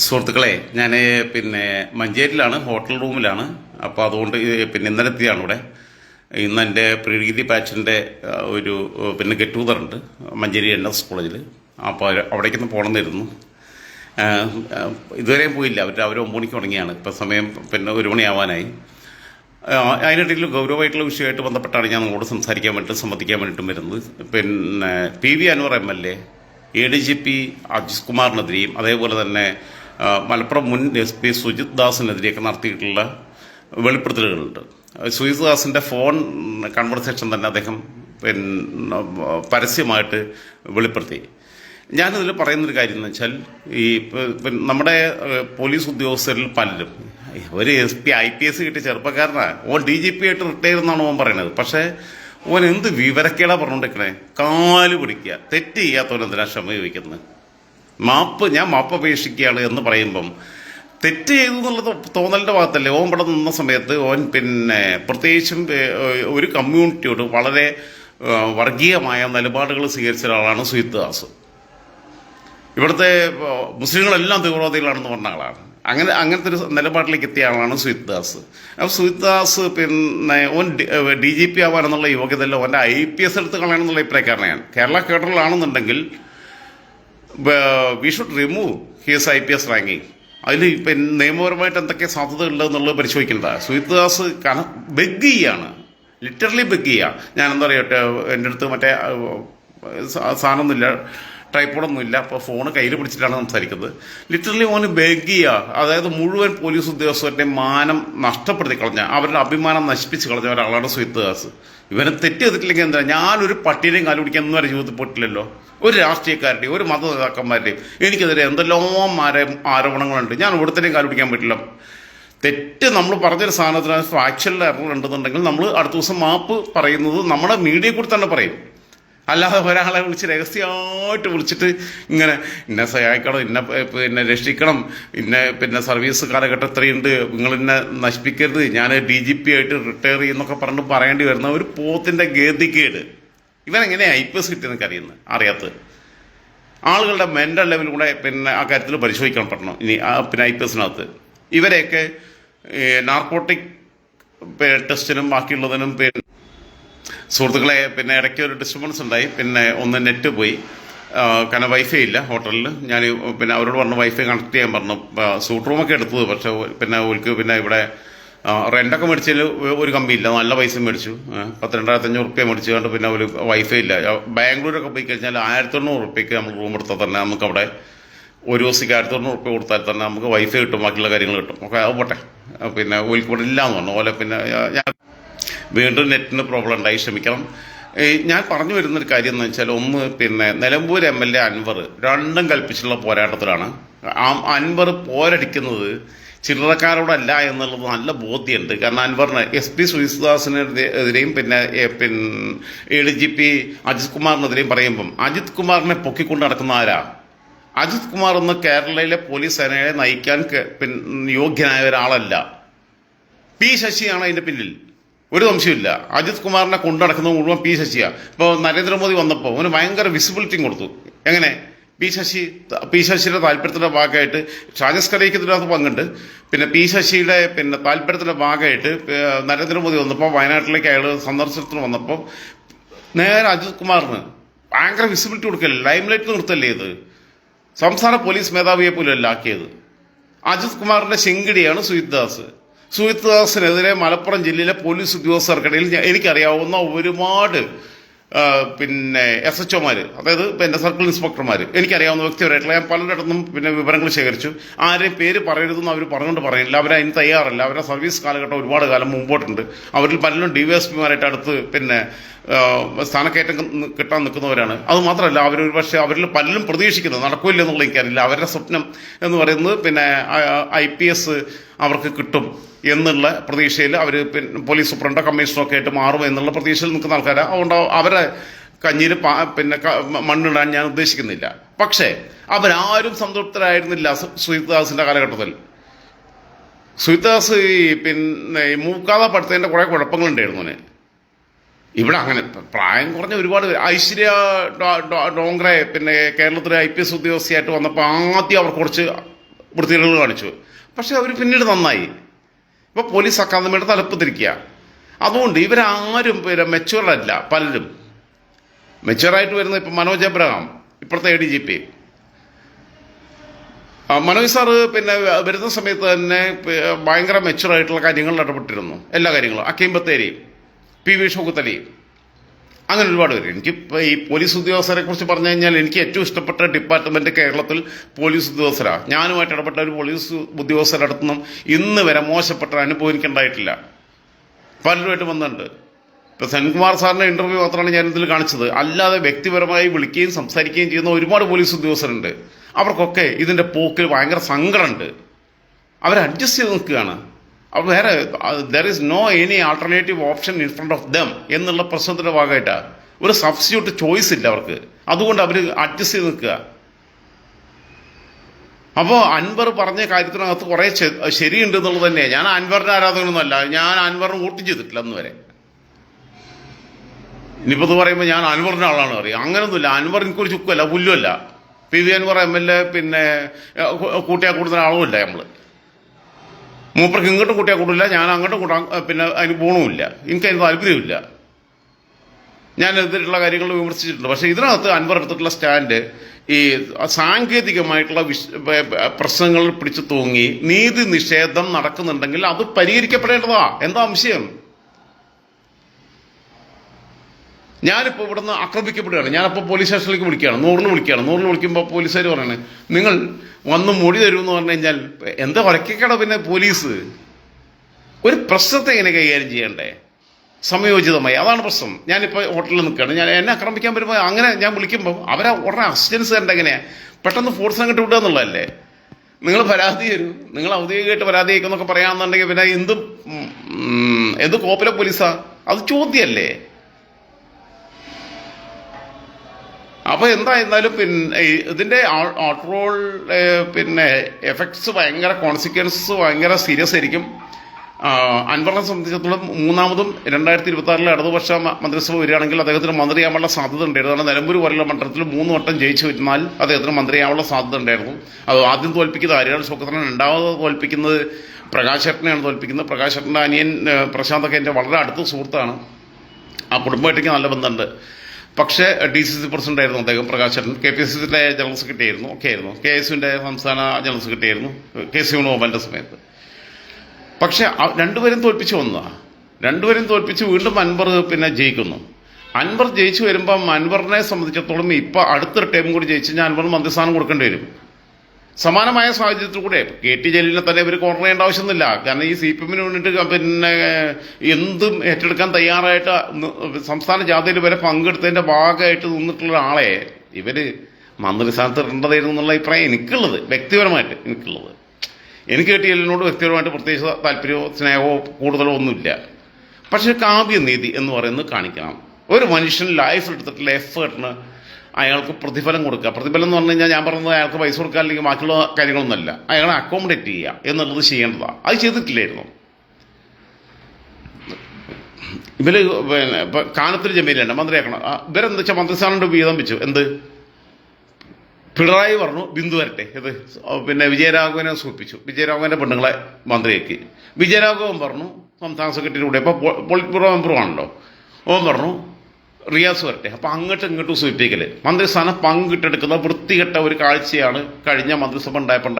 സുഹൃത്തുക്കളെ ഞാൻ പിന്നെ മഞ്ചേരിയിലാണ് ഹോട്ടൽ റൂമിലാണ്. അപ്പോൾ അതുകൊണ്ട് പിന്നെ ഇന്നലെ എത്തിയാണ് ഇവിടെ. ഇന്ന് എന്റെ പ്രീതി പാച്ചിന്റെ ഒരു പിന്നെ ഗെറ്റ് ടുഗദർ ഉണ്ട് മഞ്ചേരി എൻ എസ് കോളേജിൽ അപ്പോൾ അവിടേക്കൊന്ന് പോകണമെന്നിരുന്നു ഇതുവരെയും പോയില്ല. അവർ അവർ ഒമ്പത് മണിക്ക് തുടങ്ങിയാണ്. ഇപ്പോൾ സമയം പിന്നെ ഒരു മണിയാവാനായി അതിനിടയിൽ ഗൗരവമായിട്ടുള്ള വിഷയമായിട്ട് ബന്ധപ്പെട്ടാണ് ഞാൻ നിങ്ങളോട് സംസാരിക്കാൻ വേണ്ടിയിട്ട് സംബന്ധിക്കാൻ വേണ്ടിയിട്ടും വരുന്നത്. പിന്നെ P V Anwar M L A A D G P Ajith കുമാറിനെതിരെയും അതേപോലെ തന്നെ മലപ്പുറം മുൻ എസ് പി സുജിത് ദാസിനെതിരെയൊക്കെ നടത്തിയിട്ടുള്ള വെളിപ്പെടുത്തലുകളുണ്ട്. സുജിത് ദാസിന്റെ ഫോൺ കൺവെർസേഷൻ തന്നെ അദ്ദേഹം പിന്നെ പരസ്യമായിട്ട് വെളിപ്പെടുത്തി. ഞാനിതിൽ പറയുന്നൊരു കാര്യം എന്ന് വെച്ചാൽ ഈ നമ്മുടെ പോലീസ് ഉദ്യോഗസ്ഥരിൽ പലരും ഒരു S P I P S കിട്ടിയ ചെറുപ്പക്കാരനാണ് ഓൻ ഡി ജി പി ആയിട്ട് റിട്ടയർ എന്നാണ് ഓൻ പറയണത്. പക്ഷേ ഓൻ എന്ത് വിവരക്കേടാ പറഞ്ഞുകൊണ്ടിരിക്കണേ? കാൽ പിടിക്കുക. തെറ്റ് ചെയ്യാത്തവൻ എന്തിനാ ക്ഷമ ചോദിക്കുന്നത്? മാപ്പ് ഞാൻ മാപ്പ് അപേക്ഷിക്കുകയാണ് എന്ന് പറയുമ്പം തെറ്റ് ചെയ്തു എന്നുള്ളത് തോന്നലിന്റെ ഭാഗത്തല്ലേ? ഓൻ ഇവിടെ നിന്ന സമയത്ത് ഓൻ പിന്നെ പ്രത്യേകിച്ചും ഒരു കമ്മ്യൂണിറ്റിയോട് വളരെ വർഗീയമായ നിലപാടുകൾ സ്വീകരിച്ച ഒരാളാണ് സുഹിത് ദാസ്. ഇവിടുത്തെ മുസ്ലിങ്ങളെല്ലാം തീവ്രവാദികളാണെന്ന് പറഞ്ഞ ആളാണ്. അങ്ങനെ അങ്ങനത്തെ ഒരു നിലപാടിലേക്ക് എത്തിയ ആളാണ് സുഹിത് ദാസ്. അപ്പോൾ സുഹിത് ദാസ് പിന്നെ ഓൻ ഡി ജി പി ആവാനെന്നുള്ള യോഗ്യതയല്ല ഓന്റെ ഐ പി എസ് എടുത്ത് കളയണമെന്നുള്ള അഭിപ്രായക്കാരനെയാണ്. Kerala കേഡറിലാണെന്നുണ്ടെങ്കിൽ we should remove his I P S ranking അതിൽ ഇപ്പം നിയമപരമായിട്ട് എന്തൊക്കെ സാധ്യതകളുണ്ട് എന്നുള്ളത് പരിശോധിക്കേണ്ട സുഹിത് ദാസ് കാരണം ബെഗ് ചെയ്യാണ്. ലിറ്ററലി ബെഗ് ചെയ്യുക ഞാൻ എന്താ പറയട്ടെ എന്റെ അടുത്ത് മറ്റേ സാധനമൊന്നുമില്ല. ട്രൈപ്പോഡൊന്നുമില്ല അപ്പോൾ ഫോൺ കയ്യിൽ പിടിച്ചിട്ടാണ് സംസാരിക്കുന്നത്. ലിറ്ററലി ഓന് ബെഗ് ചെയ്യുക അതായത് മുഴുവൻ പോലീസ് ഉദ്യോഗസ്ഥരുടെ മാനം നഷ്ടപ്പെടുത്തി കളഞ്ഞ അവരുടെ അഭിമാനം നശിപ്പിച്ച് കളഞ്ഞ ഒരാളാണ് സുഹിത് ദാസ് ഇവനെ തെറ്റ് ചെയ്തിട്ടില്ലെങ്കിൽ എന്താ ഞാനൊരു പട്ടീനെയും കാൽ പിടിക്കാൻ ഒന്നും വരെ ജീവിതത്തിൽ പോയിട്ടില്ലല്ലോ. ഒരു രാഷ്ട്രീയക്കാരുടെയും ഒരു മത നേതാക്കന്മാരുടെയും എനിക്കെതിരെ എന്തെല്ലാം ആരെ ആരോപണങ്ങളുണ്ട്? ഞാൻ ഇവിടുത്തേയും കാൽ പിടിക്കാൻ പറ്റില്ല തെറ്റ് നമ്മൾ പറഞ്ഞൊരു സാധനത്തിന് ഫാക്ച്വൽ എറർ ഉണ്ടെന്നുണ്ടെങ്കിൽ നമ്മൾ അടുത്ത ദിവസം മാപ്പ് പറയുന്നത് നമ്മുടെ മീഡിയയിൽ കൂടി തന്നെ പറയും. അല്ലാതെ ഒരാളെ വിളിച്ച് രഹസ്യമായിട്ട് വിളിച്ചിട്ട് ഇങ്ങനെ ഇന്നെ സഹായിക്കണം ഇന്നെ പിന്നെ രക്ഷിക്കണം ഇന്നെ പിന്നെ സർവീസ് കാലഘട്ടം എത്രയുണ്ട് നിങ്ങൾ ഇന്നെ നശിപ്പിക്കരുത് ഞാൻ ഡി ജി പി ആയിട്ട് റിട്ടയർ ചെയ്യുന്നൊക്കെ പറഞ്ഞിട്ട് പറയേണ്ടി വരുന്ന ഒരു പോത്തിന്റെ ഗതികേട്. ഇവനെങ്ങനെ ഐ പി എസ് കിട്ടിയെന്നൊക്കെ അറിയുന്നത് അറിയാത്തത്. ആളുകളുടെ മെന്റൽ ലെവൽ കൂടെ പിന്നെ ആ കാര്യത്തിൽ പരിശോധിക്കാൻ പറ്റണം ഇനി പിന്നെ ഐ പി എസിനകത്ത്. ഇവരെയൊക്കെ നാർക്കോട്ടിക് ടെസ്റ്റിനും ബാക്കിയുള്ളതിനും പിന്നെ സുഹൃത്തുക്കളെ പിന്നെ ഇടയ്ക്ക് ഒരു ഡിസ്റ്റർബൻസ് ഉണ്ടായി. പിന്നെ ഒന്ന് നെറ്റ് പോയി. കാരണം വൈഫൈ ഇല്ല ഹോട്ടലിൽ ഞാൻ പിന്നെ അവരോട് പറഞ്ഞു വൈഫൈ കണക്ട് ചെയ്യാൻ പറഞ്ഞു. സൂട്ട് റൂമൊക്കെ എടുത്തത്. പക്ഷെ പിന്നെ ഓൽക്ക് പിന്നെ ഇവിടെ റെന്റൊക്കെ മേടിച്ചതിൽ ഒരു കമ്പി ഇല്ല. നല്ല പൈസ മേടിച്ചു. പത്ത് രണ്ടായിരത്തി അഞ്ഞൂറ് റുപ്യ മേടിച്ചു കൊണ്ട് പിന്നെ ഒരു വൈഫൈ ഇല്ല. ബാംഗ്ലൂരൊക്കെ പോയി കഴിഞ്ഞാൽ ആയിരത്തി തൊണ്ണൂറ് റുപ്യക്ക് നമ്മൾ റൂം എടുത്താൽ തന്നെ നമുക്ക് അവിടെ ഒരു ദിവസത്തേക്ക് ആയിരത്തി തൊണ്ണൂറ് റുപ്യ കൊടുത്താൽ തന്നെ നമുക്ക് വൈഫൈ കിട്ടും. ബാക്കിയുള്ള കാര്യങ്ങൾ കിട്ടും. ഒക്കെ അത് പോട്ടെ. പിന്നെ ഓൽക്ക് ഇവിടെ ഇല്ല പറഞ്ഞു. ഓലെ പിന്നെ ഞാൻ വീണ്ടും നെറ്റിന് പ്രോബ്ലം ഉണ്ടായി ക്ഷമിക്കണം. ഞാൻ പറഞ്ഞു വരുന്നൊരു കാര്യം എന്ന് വെച്ചാൽ ഒന്ന് പിന്നെ Nilambur M L A Anvar രണ്ടും കൽപ്പിച്ചുള്ള പോരാട്ടത്തിലാണ്. അൻവർ പോരടിക്കുന്നത് ചില്ലറക്കാരോടല്ല എന്നുള്ളത് നല്ല ബോധ്യമുണ്ട്. കാരണം അൻവറിന് എസ് പി സുജിത്ദാസിനെതിരെയും പിന്നെ പിന്നെ A D G P Ajith കുമാറിനെതിരെയും പറയുമ്പം അജിത് കുമാറിനെ പൊക്കിക്കൊണ്ട് നടക്കുന്ന ആരാ? അജിത് കുമാർ ഒന്ന് കേരളയിലെ പോലീസ് സേനയെ നയിക്കാൻ യോഗ്യനായ ഒരാളല്ല. പി ശശിയാണ് അതിന്റെ പിന്നിൽ. ഒരു സംശയമില്ല അജിത് കുമാറിനെ കൊണ്ടടക്കുന്നത് മുഴുവൻ പി ശശിയാ. ഇപ്പോൾ നരേന്ദ്രമോദി വന്നപ്പോൾ അവന് ഭയങ്കര വിസിബിലിറ്റിയും കൊടുത്തു. എങ്ങനെ? പി ശശി പി ശശിയുടെ താല്പര്യത്തിന്റെ ഭാഗമായിട്ട് ഷാജസ് കലയ്ക്ക് ഇതിനകത്ത് പങ്കുണ്ട്. പിന്നെ പി ശശിയുടെ പിന്നെ താല്പര്യത്തിന്റെ ഭാഗമായിട്ട് നരേന്ദ്രമോദി വന്നപ്പോൾ വയനാട്ടിലേക്ക് അയാൾ സന്ദർശനത്തിന് വന്നപ്പോൾ നേരെ അജിത് കുമാറിന് ഭയങ്കര വിസിബിലിറ്റി കൊടുക്കല്ലേ? ലൈം ലൈറ്റ് നിർത്തല്ലേ ഇത്? സംസ്ഥാന പോലീസ് മേധാവിയെ പോലും അല്ല ആക്കിയത്. അജിത് കുമാറിന്റെ ശെങ്കിടിയാണ് സുജിത് ദാസ്. സുജിത് ദാസിനെതിരെ മലപ്പുറം ജില്ലയിലെ പോലീസ് ഉദ്യോഗസ്ഥർക്കിടയിൽ എനിക്കറിയാവുന്ന ഒരുപാട് പിന്നെ എസ് എച്ച് ഒമാർ അതായത് പിന്നെ സർക്കിൾ ഇൻസ്പെക്ടർമാർ എനിക്കറിയാവുന്ന വ്യക്തിപരമായിട്ടുള്ള ഞാൻ പലയിടത്തും പിന്നെ വിവരങ്ങൾ ശേഖരിച്ചു. ആരെയും പേര് പറയരുതെന്ന് അവർ പറഞ്ഞുകൊണ്ട് പറയുന്നില്ല അതിന് തയ്യാറല്ല. അവരുടെ സർവീസ് കാലഘട്ടം ഒരുപാട് കാലം മുമ്പോട്ടുണ്ട്. അവരിൽ പലരും ഡി വൈ എസ് പിമാരായിട്ട് അടുത്ത് പിന്നെ സ്ഥാനക്കയറ്റം കിട്ടാൻ നിൽക്കുന്നവരാണ്. അതുമാത്രമല്ല അവർ പക്ഷേ അവരിൽ പലരും പ്രതീക്ഷിക്കുന്നത് നടക്കില്ല എന്നുള്ള എനിക്കറിയില്ല. അവരുടെ സ്വപ്നം എന്ന് പറയുന്നത് പിന്നെ ഐ പി എസ് അവർക്ക് കിട്ടും എന്നുള്ള പ്രതീക്ഷയിൽ അവർ പിന്നെ പോലീസ് സൂപ്രണ്ടോ കമ്മീഷണറോ ഒക്കെ ആയിട്ട് മാറും എന്നുള്ള പ്രതീക്ഷയിൽ നിൽക്കുന്ന ആൾക്കാരാണ് അതുകൊണ്ട് അവരെ കഞ്ഞിയിൽ പിന്നെ മണ്ണിടാൻ ഞാൻ ഉദ്ദേശിക്കുന്നില്ല. പക്ഷേ അവരാരും സംതൃപ്തരായിരുന്നില്ല സുജിത്ദാസിന്റെ കാലഘട്ടത്തിൽ. സുജിത്ദാസ് പിന്നെ മൂക്കാതെ പഠിത്തതിന്റെ കുറേ കുഴപ്പങ്ങളുണ്ടായിരുന്നു അവന്. ഇവിടെ അങ്ങനെ പ്രായം കുറഞ്ഞ ഒരുപാട് പേര്. ഐശ്വര്യ ഡോ- ഡോ- പിന്നെ കേരളത്തിലെ ഐ പി എസ് ഉദ്യോഗസ്ഥയായിട്ട് വന്നപ്പോൾ ആദ്യം അവർ കുറച്ച് വൃത്തികേടുകൾ കാണിച്ചു. പക്ഷെ അവർ പിന്നീട് നന്നായി. ഇപ്പോൾ പോലീസ് അക്കാദമിയുടെ തലപ്പത്തിരിക്കുക അതുകൊണ്ട് ഇവരാരും പിന്നെ മെച്ചുവറല്ല പലരും. മെച്ചുവറായിട്ട് വരുന്ന ഇപ്പം മനോജ് എബ്രഹാം ഇപ്പോഴത്തെ A D G P Manoj sir പിന്നെ വരുന്ന സമയത്ത് തന്നെ ഭയങ്കര മെച്ചുവറായിട്ടുള്ള കാര്യങ്ങളിൽ ഇടപെട്ടിരുന്നു. എല്ലാ കാര്യങ്ങളും. അക്കീം ബത്തേരി. പി വി ഷൗക്കത്തലി അങ്ങനെ ഒരുപാട് പേര്. എനിക്ക് ഈ പോലീസ് ഉദ്യോഗസ്ഥരെ കുറിച്ച് പറഞ്ഞു കഴിഞ്ഞാൽ എനിക്ക് ഏറ്റവും ഇഷ്ടപ്പെട്ട ഡിപ്പാർട്ട്മെന്റ് കേരളത്തിൽ പോലീസ് ഉദ്യോഗസ്ഥരാണ് ഞാനുമായിട്ട് ഇടപെട്ട ഒരു പോലീസ് ഉദ്യോഗസ്ഥരുടെ അടുത്തൊന്നും ഇന്ന് വരെ മോശപ്പെട്ട അനുഭവം എനിക്കുണ്ടായിട്ടില്ല പലരുമായിട്ട് വന്നിട്ടുണ്ട് ഇപ്പോൾ സെൻകുമാർ സാറിന്റെ ഇന്റർവ്യൂ മാത്രമാണ് ഞാൻ ഇതിൽ കാണിച്ചത്. അല്ലാതെ വ്യക്തിപരമായി വിളിക്കുകയും സംസാരിക്കുകയും ചെയ്യുന്ന ഒരുപാട് പോലീസ് ഉദ്യോഗസ്ഥരുണ്ട്. അവർക്കൊക്കെ ഇതിന്റെ പോക്കിൽ ഭയങ്കര സങ്കടമുണ്ട്. അവർ അഡ്ജസ്റ്റ് ചെയ്ത് നിൽക്കുകയാണ്. വേറെ there is no any alternative option in front of them എന്നുള്ള പ്രശ്നത്തിന്റെ ഭാഗമായിട്ടാണ് ഒരു സബ്സ്റ്റിറ്റ്യൂട്ട് ചോയ്സ് ഇല്ല അവർക്ക്. അതുകൊണ്ട് അവർ അഡ്ജസ്റ്റ് ചെയ്ത് നിൽക്കുക. അപ്പോൾ അൻവർ പറഞ്ഞ കാര്യത്തിനകത്ത് കുറെ ശരിയുണ്ട് എന്നുള്ളത് തന്നെയാണ് ഞാൻ അൻവറിന്റെ ആരാധകനൊന്നുമല്ല ഞാൻ അൻവറിന് വോട്ട് ചെയ്തിട്ടില്ല അന്ന് വരെ. ഇനിയിപ്പോൾ ഇത് പറയുമ്പോൾ ഞാൻ അൻവറിന്റെ ആളാണ് അറിയാം അങ്ങനൊന്നുമില്ല. അൻവർ എനിക്കൊരു ചുക്കുമല്ല പുല്ലുമല്ല. P V Anvar M L A പിന്നെ കൂട്ടിയാൽ കൂടുതൽ ആളുമില്ല നമ്മൾ മൂപ്പർക്ക് ഇങ്ങോട്ടും കൂട്ടിയാൽ കൂടില്ല ഞാൻ അങ്ങോട്ടും കൂട്ടാൻ പിന്നെ അതിന് പോകണമില്ല എനിക്ക് അതിന് താല്പര്യമില്ല ഞാൻ ഇതിലുള്ള കാര്യങ്ങൾ വിമർശിച്ചിട്ടുണ്ട്. പക്ഷേ ഇതിനകത്ത് അൻവർ എടുത്തിട്ടുള്ള സ്റ്റാൻഡ് ഈ സാങ്കേതികമായിട്ടുള്ള വിഷ പ്രശ്നങ്ങൾ പിടിച്ചു തൂങ്ങി നീതി നിഷേധം നടക്കുന്നുണ്ടെങ്കിൽ അത് പരിഹരിക്കപ്പെടേണ്ടതാ. എന്താ സംശയം ഞാനിപ്പോൾ ഇവിടുന്ന് ആക്രമിക്കപ്പെടുകയാണ്. ഞാനപ്പോൾ പോലീസ് സ്റ്റേഷനിലേക്ക് വിളിക്കുകയാണ്. നൂറിന് വിളിക്കുകയാണ്. നൂറിന് വിളിക്കുമ്പോൾ പോലീസുകാർ പറയണേ നിങ്ങൾ വന്ന് മൊഴി തരുമെന്ന് പറഞ്ഞു കഴിഞ്ഞാൽ എന്താ ഉറക്കിക്കട പിന്നെ പോലീസ് ഒരു പ്രശ്നത്തെ എങ്ങനെ കൈകാര്യം ചെയ്യണ്ടേ? സമയോചിതമായി. അതാണ് പ്രശ്നം. ഞാനിപ്പോൾ ഹോട്ടലിൽ നിൽക്കുകയാണ്. ഞാൻ എന്നെ ആക്രമിക്കാൻ വരുമ്പോൾ അങ്ങനെ ഞാൻ വിളിക്കുമ്പോൾ അവരെ ഉടനെ അസിസ്റ്റൻസ് തരേണ്ട എങ്ങനെയാണ് പെട്ടെന്ന് ഫോഴ്സ് അങ്ങോട്ട് വിടുക എന്നുള്ളതല്ലേ? നിങ്ങൾ പരാതി തരൂ. നിങ്ങൾ ഔദ്യോഗികമായിട്ട് പരാതി അയക്കുന്നൊക്കെ പറയാമെന്നുണ്ടെങ്കിൽ പിന്നെ എന്ത് എന്ത് കോപ്പിലെ പോലീസാ അത് ചോദ്യമല്ലേ? അപ്പൊ എന്തായിരുന്നാലും പിന്നെ ഇതിന്റെ റോൾ പിന്നെ എഫക്ട്സ് ഭയങ്കര കോൺസിക്വൻസസ് ഭയങ്കര സീരിയസ് ആയിരിക്കും. അൻവറിനെ സംബന്ധിച്ചിടത്തോളം മൂന്നാമതും രണ്ടായിരത്തി ഇരുപത്തി അടുത്ത വർഷം മന്ത്രിസഭ വരികയാണെങ്കിൽ അദ്ദേഹത്തിന് മന്ത്രിയാവാനുള്ള സാധ്യത ഉണ്ടായിരുന്നു. നിലമ്പൂർ പോലുള്ള മണ്ഡലത്തിൽ മൂന്ന് വട്ടം ജയിച്ചു വരുന്നാൽ അദ്ദേഹത്തിന് മന്ത്രിയാവാനുള്ള സാധ്യത ഉണ്ടായിരുന്നു. അത് ആദ്യം തോൽപ്പിക്കുന്നത് ആര്യാട് ശോകത്തിനെ രണ്ടാമത് തോൽപ്പിക്കുന്നത് പ്രകാശേട്ടനെയാണ് തോൽപ്പിക്കുന്നത്. പ്രകാശേട്ടന്റെ അനിയൻ പ്രശാന്തൊക്കെ എന്റെ വളരെ അടുത്ത സുഹൃത്താണ്. ആ കുടുംബമായിട്ടേക്ക് നല്ല ബന്ധമുണ്ട്. പക്ഷേ ഡി സി സി പ്രസിഡന്റ് ആയിരുന്നു അദ്ദേഹം പ്രകാശൻ. കെ പി സി സിയുടെ ജനറൽ സെക്രട്ടറി ആയിരുന്നു ഒക്കെ ആയിരുന്നു. കെ എസ് യുന്റെ സംസ്ഥാന ജനറൽ സെക്രട്ടറി ആയിരുന്നു കെ സി വേണുഗോപാലിന്റെ സമയത്ത്. പക്ഷെ രണ്ടുപേരും തോൽപ്പിച്ചു വന്നതാണ് രണ്ടുപേരും തോൽപ്പിച്ച് വീണ്ടും അൻവർ പിന്നെ ജയിക്കുന്നു. അൻവർ ജയിച്ചു വരുമ്പം അൻവറിനെ സംബന്ധിച്ചിടത്തോളം ഇപ്പൊ അടുത്തൊരു ടൈം കൂടി ജയിച്ച് ഞാൻ അൻവർ മന്ത്രിസ്ഥാനം കൊടുക്കേണ്ടി വരും. സമാനമായ സാഹചര്യത്തിൽ കൂടെ കെ ടി ജലീലിനെ തന്നെ ഇവർ കോർണർ ചെയ്യേണ്ട ആവശ്യമൊന്നുമില്ല. കാരണം ഈ സി പി എമ്മിന് വേണ്ടിയിട്ട് പിന്നെ എന്തും ഏറ്റെടുക്കാൻ തയ്യാറായിട്ട് സംസ്ഥാന ജാഥയിൽ വരെ പങ്കെടുത്തതിന്റെ ഭാഗമായിട്ട് നിന്നിട്ടുള്ള ആളെ ഇവർ മന്ത്രിസ്ഥാനത്ത് ഇടേണ്ടതായിരുന്നു എന്നുള്ള അഭിപ്രായം എനിക്കുള്ളത് വ്യക്തിപരമായിട്ട് എനിക്കുള്ളത്. എനിക്ക് കെ ടി ജലീലിനോട് വ്യക്തിപരമായിട്ട് പ്രത്യേകിച്ച് താല്പര്യമോ സ്നേഹമോ കൂടുതലോ ഒന്നുമില്ല. പക്ഷേ കാവ്യനീതി എന്ന് പറയുന്നത് കാണിക്കണം. ഒരു മനുഷ്യൻ ലൈഫ് എടുത്തിട്ടുള്ള എഫേർട്ടിന് അയാൾക്ക് പ്രതിഫലം കൊടുക്കുക. പ്രതിഫലം എന്ന് പറഞ്ഞു കഴിഞ്ഞാൽ ഞാൻ പറഞ്ഞത് അയാൾക്ക് പൈസ കൊടുക്കുക അല്ലെങ്കിൽ ബാക്കിയുള്ള കാര്യങ്ങളൊന്നുമല്ല. അയാളെ അക്കോമഡേറ്റ് ചെയ്യുക എന്നുള്ളത് ചെയ്യേണ്ടതാണ് അത് ചെയ്തിട്ടില്ലായിരുന്നു. ഇവർ പിന്നെ ഇപ്പൊ കാനത്തിൽ ജമീലുണ്ട് മന്ത്രിയാക്കണം ഇവരെന്താ വെച്ചാൽ മന്ത്രിസ്ഥാനം വീതം വെച്ചു. എന്ത്? പിണറായി പറഞ്ഞു ബിന്ദു വരട്ടെ. ഇത് പിന്നെ വിജയരാഘവനെ സൂപ്പിച്ചു വിജയരാഘവന്റെ പെണ്ണുങ്ങളെ മന്ത്രിയാക്കി. വിജയരാഘവൻ പറഞ്ഞു സംസ്ഥാന സെക്രട്ടറി കൂടെ. ഇപ്പൊ പൊളിറ്റ് ബ്യൂറോ മെമ്പറും ആണല്ലോ ഓൻ പറഞ്ഞു റിയാസ് വരട്ടെ. അപ്പൊ അങ്ങോട്ടും ഇങ്ങോട്ടും സൂചിപ്പിക്കൽ മന്ത്രിസ്ഥാനം പങ്കിട്ടെടുക്കുന്ന വൃത്തികെട്ട ഒരു കാഴ്ചയാണ് കഴിഞ്ഞ മന്ത്രിസഭ ഉണ്ടായപ്പോൾ.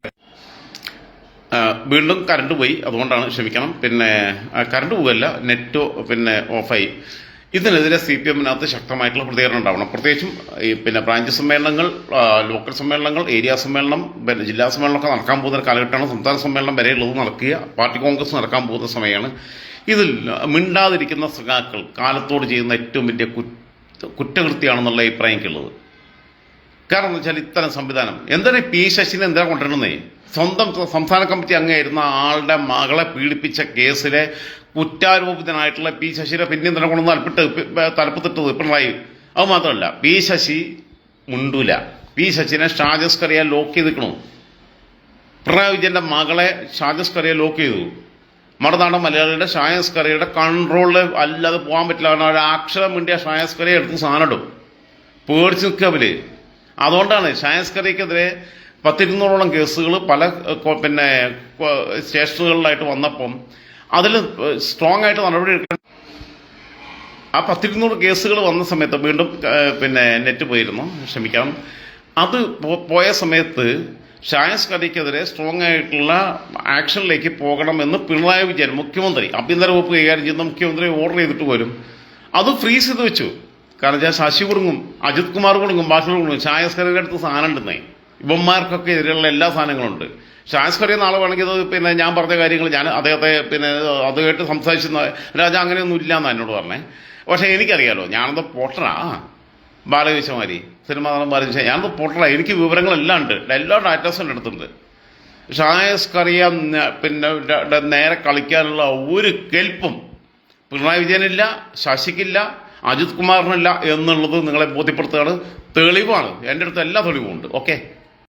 വീണ്ടും കറണ്ട് പോയി. അതുകൊണ്ടാണ് ക്ഷമിക്കണം. പിന്നെ കറണ്ട് പോകല്ല നെറ്റ് പിന്നെ ഓഫായി. ഇതിനെതിരെ സി പി എമ്മിനകത്ത് ശക്തമായിട്ടുള്ള പ്രതികരണം ഉണ്ടാവണം. പ്രത്യേകിച്ചും ഈ പിന്നെ ബ്രാഞ്ച് സമ്മേളനങ്ങൾ ലോക്കൽ സമ്മേളനങ്ങൾ ഏരിയ സമ്മേളനം പിന്നെ ജില്ലാ സമ്മേളനമൊക്കെ നടക്കാൻ പോകുന്ന ഒരു കാലഘട്ടമാണ്. സംസ്ഥാന സമ്മേളനം വരെയുള്ളത് നടക്കുക. പാർട്ടി കോൺഗ്രസ് നടക്കാൻ പോകുന്ന സമയമാണ്. ഇതിൽ മിണ്ടാതിരിക്കുന്ന സഖാക്കൾ കാലത്തോട് ചെയ്യുന്ന ഏറ്റവും വലിയ കുറ്റകൃത്യമാണെന്നുള്ള അഭിപ്രായം എനിക്കുള്ളത് കാരണം എന്ന് വെച്ചാൽ ഇത്തരം സംവിധാനം. എന്താണ് പി ശശിനെ എന്താ കൊണ്ടുവരുന്നേ? സ്വന്തം സംസ്ഥാന കമ്മിറ്റി അംഗമായിരുന്ന ആളുടെ മകളെ പീഡിപ്പിച്ച കേസിലെ കുറ്റാരോപിതനായിട്ടുള്ള പി ശശിനെ പിന്നെയും തന്നെ കൊണ്ടുവന്ന് തലപ്പിട്ട് തലപ്പത്തിട്ടത്? പിണറായി. അത് മാത്രമല്ല പി ശശി മുണ്ടൂല. പി ശശിനെ ഷാജസ് കറിയ ലോക്ക് ചെയ്ത് നിൽക്കണു പിണറായി വിജയന്റെ മകളെ ഷാജസ് കറിയ ലോക്ക് ചെയ്തു. മറുനാടൻ മലയാളിയുടെ ഷായസ് കറിയുടെ കൺട്രോളിൽ അല്ലാതെ പോകാൻ പറ്റില്ല. കാരണം അക്ഷരം വേണ്ടിയ ഷായസ് കറിയെ എടുത്ത് സാധനം ഇടും പേടിച്ച് നിൽക്കുക അവർ. അതുകൊണ്ടാണ് ഷായസ് കറിക്കെതിരെ പത്തിരുന്നൂറോളം കേസുകൾ പല പിന്നെ സ്റ്റേഷനുകളിലായിട്ട് വന്നപ്പം അതിൽ സ്ട്രോങ് ആയിട്ട് നടപടി എടുക്കണം ആ പത്തിരുന്നൂറ് കേസുകൾ വന്ന സമയത്ത് വീണ്ടും പിന്നെ നെറ്റ് പോയിരുന്നു. ക്ഷമിക്കണം. അത് പോയ സമയത്ത് ഷായസ് കഥയ്ക്കെതിരെ സ്ട്രോങ് ആയിട്ടുള്ള ആക്ഷനിലേക്ക് പോകണമെന്ന് പിണറായി വിജയൻ മുഖ്യമന്ത്രി ആഭ്യന്തര വകുപ്പ് കൈകാര്യം ചെയ്യുന്ന മുഖ്യമന്ത്രി ഓർഡർ ചെയ്തിട്ട് വരും അത് ഫ്രീസ് ചെയ്ത് വെച്ചു. കാരണം വെച്ചാൽ ശശി കുടുങ്ങും അജിത് കുമാർ കുടുങ്ങും ബാക്കിയുള്ള കുടുങ്ങും ഷായസ് കറിയുടെ അടുത്ത് സാധനം ഉണ്ടെന്നേ ഇവന്മാർക്കൊക്കെ എതിരെയുള്ള എല്ലാ സാധനങ്ങളുണ്ട്. ഷായസ് കറിയ നാളെ വേണമെങ്കിൽ പിന്നെ ഞാൻ പറഞ്ഞ കാര്യങ്ങൾ ഞാൻ അദ്ദേഹത്തെ പിന്നെ അതുമായിട്ട് സംസാരിച്ചിരുന്ന രാജ അങ്ങനെയൊന്നും ഇല്ല എന്ന് എന്നോട് പറഞ്ഞേ. പക്ഷേ എനിക്കറിയാലോ ഞാനത് പൊട്ടനാ. ബാലകൃഷ്ണമാരി സിനിമ നടൻ ബാലകൃഷ്ണ ഞാനത് പൊട്ടനാ എനിക്ക് വിവരങ്ങളെല്ലാം ഉണ്ട്. എല്ലാ ഡാറ്റാസും എന്റെ അടുത്തുണ്ട്. ഷായസ് കറിയ പിന്നെ നേരെ കളിക്കാനുള്ള ഒരു കെൽപ്പും പിണറായി വിജയനില്ല ശശിക്കില്ല അജിത് കുമാറിനില്ല എന്നുള്ളത് നിങ്ങളെ ബോധ്യപ്പെടുത്തുകയാണ് തെളിവാണ്. എന്റെ അടുത്ത് എല്ലാ തെളിവും ഉണ്ട്. ഓക്കെ?